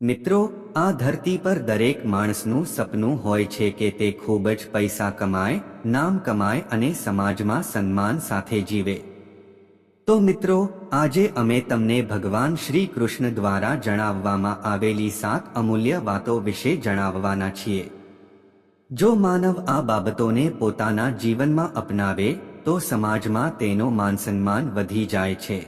મિત્રો, આ ધરતી પર દરેક માણસનું સપનું હોય છે કે તે ખૂબ જ પૈસા કમાય, નામ કમાય અને સમાજમાં સન્માન સાથે જીવે. તો મિત્રો, આજે અમે તમને ભગવાન શ્રી કૃષ્ણ દ્વારા જણાવવામાં આવેલી સાત અમૂલ્ય વાતો વિશે જણાવવાના છીએ. જો માનવ આ બાબતોને પોતાના જીવનમાં અપનાવે, તો સમાજમાં તેનો માનસન્માન વધી જાય છે.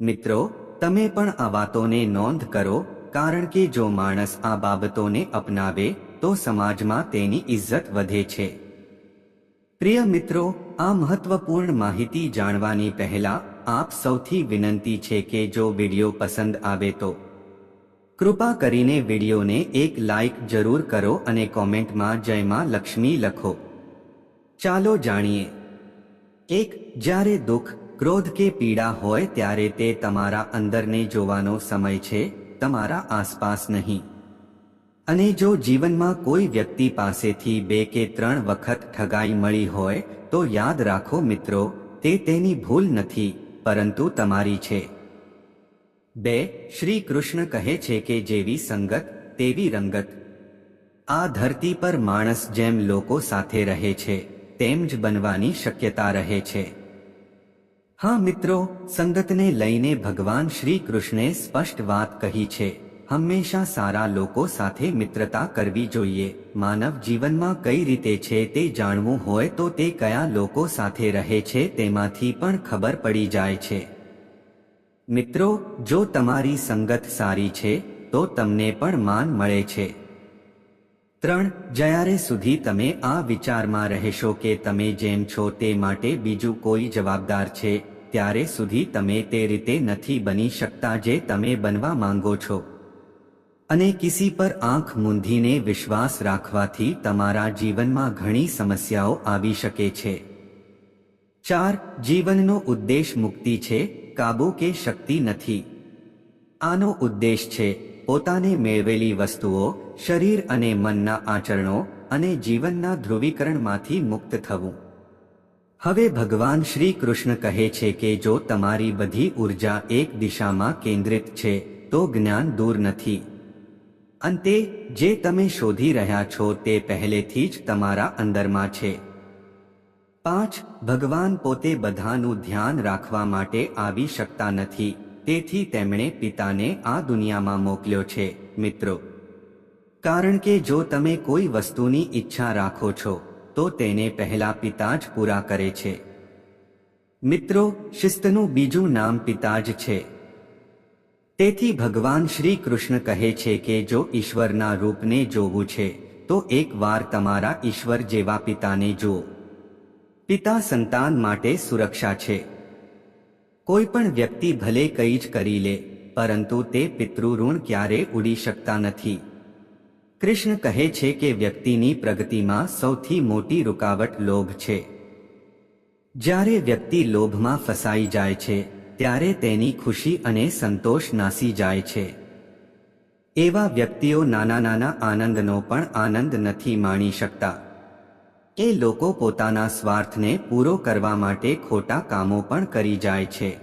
મિત્રો, તમે પણ આ વાતોને નોંધ કરો કારણ કે જો માણસ આ બાબતોને અપનાવે, તો સમાજમાં તેની ઇજ્જત વધે છે. પ્રિય મિત્રો, આ મહત્વપૂર્ણ માહિતી જાણવાની પહેલા આપ સૌથી વિનંતી છે કે જો વીડિયો પસંદ આવે તો કૃપા કરીને વિડિયોને એક લાઇક જરૂર કરો અને કોમેન્ટમાં જયમાં લક્ષ્મી લખો. ચાલો જાણીએ. એક, જ્યારે દુઃખ, ક્રોધ કે પીડા હોય ત્યારે તે તમારા અંદરને જોવાનો સમય છે તમારા આસપાસ નહીં. અને જો જીવનમાં કોઈ વ્યક્તિ પાસેથી બે કે ત્રણ વખત ઠગાઈ મળી હોય, તો યાદ રાખો મિત્રો, તે તેની ભૂલ નથી, પરંતુ તમારી છે. બે શ્રી કૃષ્ણ કહે છે કે જેવી સંગત, તેવી રંગત. આ ધરતી પર માણસ જેમ લોકો સાથે રહે છે, તેમ જ બનવાની શક્યતા રહે છે. હા મિત્રો, સંગતને લઈને ભગવાન શ્રી કૃષ્ણે સ્પષ્ટ વાત કહી છે. હંમેશા સારા લોકો સાથે મિત્રતા કરવી જોઈએ. માનવ જીવનમાં કઈ રીતે છે તે જાણવું હોય તો તે કયા લોકો સાથે રહે છે તેમાંથી પણ ખબર પડી જાય છે. મિત્રો, જો તમારી સંગત સારી છે, તો તમને પણ માન મળે છે. ત્રણ, જ્યારે સુધી તમે આ વિચારમાં રહેશો કે તમે જેમ છો તે માટે બીજું કોઈ જવાબદાર છે ત્યારે સુધી તમે તે રીતે નથી બની શકતા જે તમે બનવા માંગો છો. અને કિસી પર આંખ મૂંધીને વિશ્વાસ રાખવાથી તમારા જીવનમાં ઘણી સમસ્યાઓ આવી શકે છે. ચાર, જીવનનો ઉદ્દેશ મુક્તિ છે, કાબુ કે શક્તિ નથી. આનો ઉદ્દેશ છે, પોતાને મેળવેલી વસ્તુઓ, શરીર અને મનના આચરણો અને જીવનના ધ્રુવીકરણમાંથી મુક્ત થવું. હવે ભગવાન શ્રી કૃષ્ણ કહે છે કે જો તમારી બધી ઊર્જા એક દિશામાં કેન્દ્રિત છે, તો જ્ઞાન દૂર નથી. અંતે, જે તમે શોધી રહ્યા છો તે પહેલેથી જ તમારા અંદરમાં છે. પાંચ, ભગવાન પોતે બધાનું ધ્યાન રાખવા માટે આવી શકતા નથી, તેથી તેમણે પિતાને આ દુનિયામાં મોકલ્યો છે, મિત્રો. કારણ કે જો તમે કોઈ વસ્તુની ઈચ્છા રાખો છો તો તેને પહેલા પિતા જ પૂરા કરે છે. મિત્રો, શિસ્તનું બીજું નામ પિતા જ છે. તેથી ભગવાન શ્રી કૃષ્ણ કહે છે કે જો ઈશ્વરના રૂપને જોવું છે, તો એકવાર તમારા ઈશ્વર જેવા પિતાને જુઓ. પિતા સંતાન માટે સુરક્ષા છે. કોઈ પણ વ્યક્તિ ભલે કંઈ જ કરી લે, પરંતુ તે પિતૃઋણ ક્યારે ઉડી શકતા નથી. કૃષ્ણ કહે છે કે વ્યક્તિની પ્રગતિમાં સૌથી મોટી રૂકાવટ લોભ છે. જ્યારે વ્યક્તિ લોભમાં ફસાઈ જાય છે, ત્યારે તેની ખુશી અને સંતોષ નાસી જાય છે. એવા વ્યક્તિઓ નાના નાના આનંદનો પણ આનંદ નથી માણી શકતા. એ લોકો પોતાના સ્વાર્થને પૂરો કરવા માટે ખોટા કામો પણ કરી જાય છે.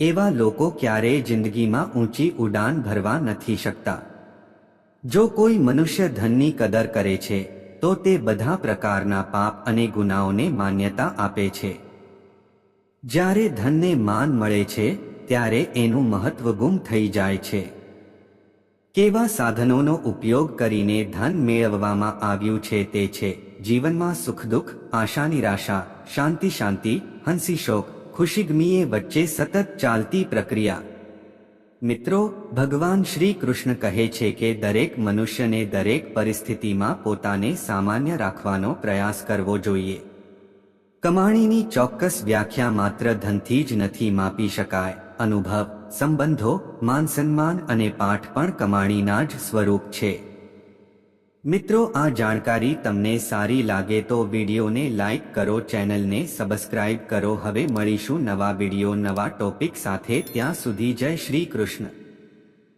એવા લોકો ક્યારેય જિંદગીમાં ઊંચી ઉડાન ભરવા નથી શકતા. જો કોઈ મનુષ્ય ધનની કદર કરે છે, તો તે બધા પ્રકારના પાપ અને ગુનાઓને માન્યતા આપે છે. જ્યારે ધનને માન મળે છે, ત્યારે એનું મહત્વ ગુમ થઈ જાય છે. કેવા સાધનોનો ઉપયોગ કરીને ધન મેળવવામાં આવ્યું છે તે છે, જીવનમાં સુખ દુઃખ, આશા નિરાશા, શાંતિ શાંતિ, હંસી શોક ખુશીગમીએ વચ્ચે સતત ચાલતી પ્રક્રિયા. મિત્રો, ભગવાન શ્રી કૃષ્ણ કહે છે કે દરેક મનુષ્યને દરેક પરિસ્થિતિમાં પોતાને સામાન્ય રાખવાનો પ્રયાસ કરવો જોઈએ. કમાણીની ચોક્કસ વ્યાખ્યા માત્ર ધનથી જ નથી માપી શકાય. અનુભવ, સંબંધો, માન સન્માન અને પાઠ પણ કમાણીના જ સ્વરૂપ છે. મિત્રો, આ જાણકારી તમને સારી લાગે તો વિડીયોને લાઇક કરો, ચેનલને સબસ્ક્રાઇબ કરો. હવે મળીશું નવા વીડિયો, નવા ટોપિક સાથે. ત્યાં સુધી જય શ્રી કૃષ્ણ.